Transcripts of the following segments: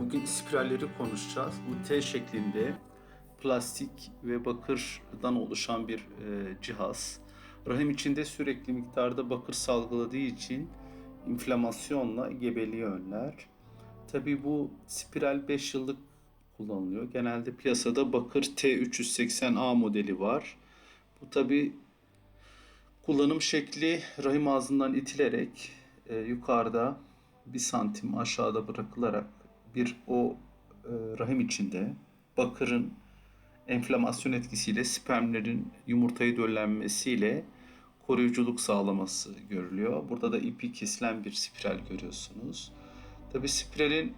Bugün spiralleri konuşacağız. Bu T şeklinde plastik ve bakırdan oluşan bir e, cihaz. Rahim içinde sürekli miktarda bakır salgıladığı için inflamasyonla gebeliği önler. Tabi bu spiral 5 yıllık kullanılıyor. Genelde piyasada bakır T380A modeli var. Bu tabi kullanım şekli rahim ağzından itilerek e, yukarıda bir santim aşağıda bırakılarak bir o e, rahim içinde bakırın enflamasyon etkisiyle spermlerin yumurtayı döllenmesiyle koruyuculuk sağlaması görülüyor. Burada da ipi kesilen bir spiral görüyorsunuz. Tabi spiralin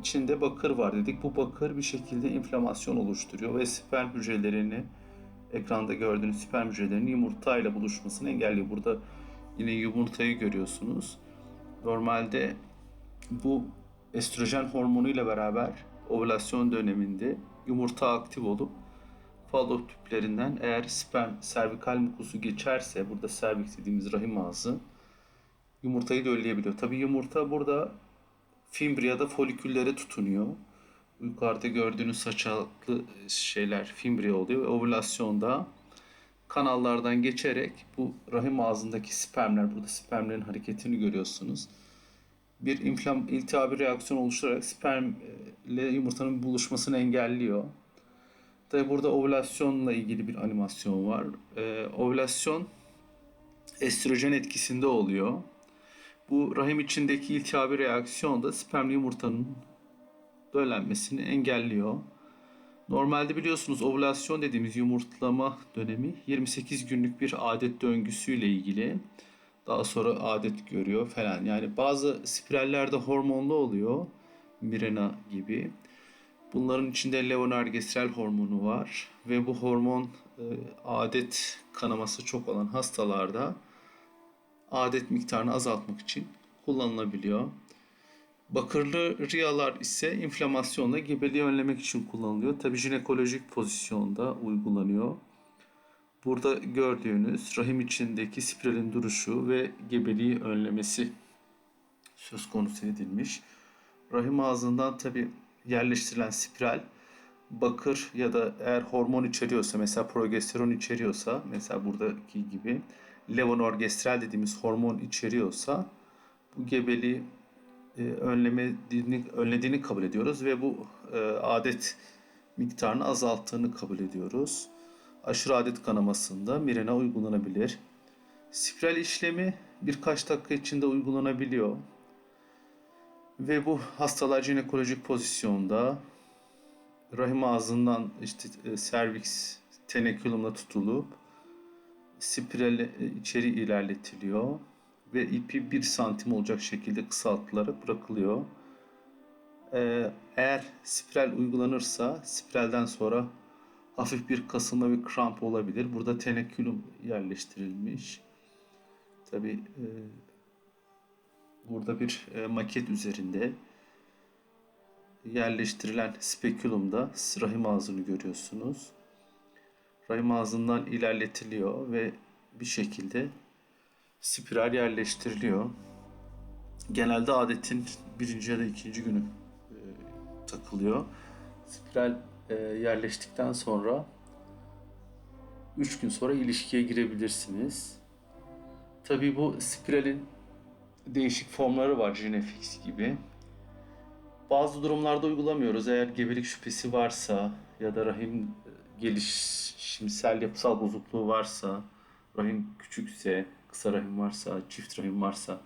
içinde bakır var dedik. Bu bakır bir şekilde inflamasyon oluşturuyor ve sperm hücrelerini ekranda gördüğünüz sperm hücrelerinin yumurtayla buluşmasını engelliyor. Burada yine yumurtayı görüyorsunuz. Normalde bu estrojen hormonu ile beraber ovülasyon döneminde yumurta aktif olup fallop tüplerinden eğer sperm servikal mukusu geçerse burada serviks dediğimiz rahim ağzı yumurtayı dölleyebiliyor. Tabii yumurta burada fimbriyada foliküllere tutunuyor. Yukarıda gördüğünüz saçaklı şeyler fimbriya oluyor ve ovülasyonda kanallardan geçerek bu rahim ağzındaki spermler, burada spermlerin hareketini görüyorsunuz. Bir inflam, iltihabi reaksiyon oluşturarak sperm ile yumurtanın buluşmasını engelliyor. Tabi burada ovülasyonla ilgili bir animasyon var. Ee, ovülasyon estrojen etkisinde oluyor. Bu rahim içindeki iltihabi reaksiyon da spermli yumurtanın döllenmesini engelliyor. Normalde biliyorsunuz ovülasyon dediğimiz yumurtlama dönemi 28 günlük bir adet döngüsüyle ilgili. Daha sonra adet görüyor falan. Yani bazı spirallerde hormonlu oluyor. Mirena gibi. Bunların içinde levonorgestrel hormonu var ve bu hormon e, adet kanaması çok olan hastalarda adet miktarını azaltmak için kullanılabiliyor. Bakırlı riyalar ise inflamasyonla gebeliği önlemek için kullanılıyor. Tabi jinekolojik pozisyonda uygulanıyor. Burada gördüğünüz rahim içindeki spiralin duruşu ve gebeliği önlemesi söz konusu edilmiş. Rahim ağzından tabi yerleştirilen spiral bakır ya da eğer hormon içeriyorsa mesela progesteron içeriyorsa mesela buradaki gibi levonorgestrel dediğimiz hormon içeriyorsa bu gebeliği e, önlemediğini, önlediğini kabul ediyoruz ve bu e, adet miktarını azalttığını kabul ediyoruz. Aşırı adet kanamasında Mirena uygulanabilir. Spiral işlemi birkaç dakika içinde uygulanabiliyor. Ve bu hastalar jinekolojik pozisyonda rahim ağzından işte e, serviks tenekülumla tutulup spiral e, içeri ilerletiliyor ve ipi 1 santim olacak şekilde kısaltılarak bırakılıyor. Ee, eğer spiral uygulanırsa spiralden sonra hafif bir kasılma ve kramp olabilir. Burada tenekülüm yerleştirilmiş. Tabi e, burada bir e, maket üzerinde yerleştirilen spekülumda rahim ağzını görüyorsunuz. Rahim ağzından ilerletiliyor ve bir şekilde spiral yerleştiriliyor. Genelde adetin birinci ya da ikinci günü e, takılıyor. Spiral yerleştikten sonra 3 gün sonra ilişkiye girebilirsiniz. Tabii bu spiralin değişik formları var Genefix gibi. Bazı durumlarda uygulamıyoruz. Eğer gebelik şüphesi varsa ya da rahim e, gelişimsel yapısal bozukluğu varsa, rahim küçükse, kısa rahim varsa, çift rahim varsa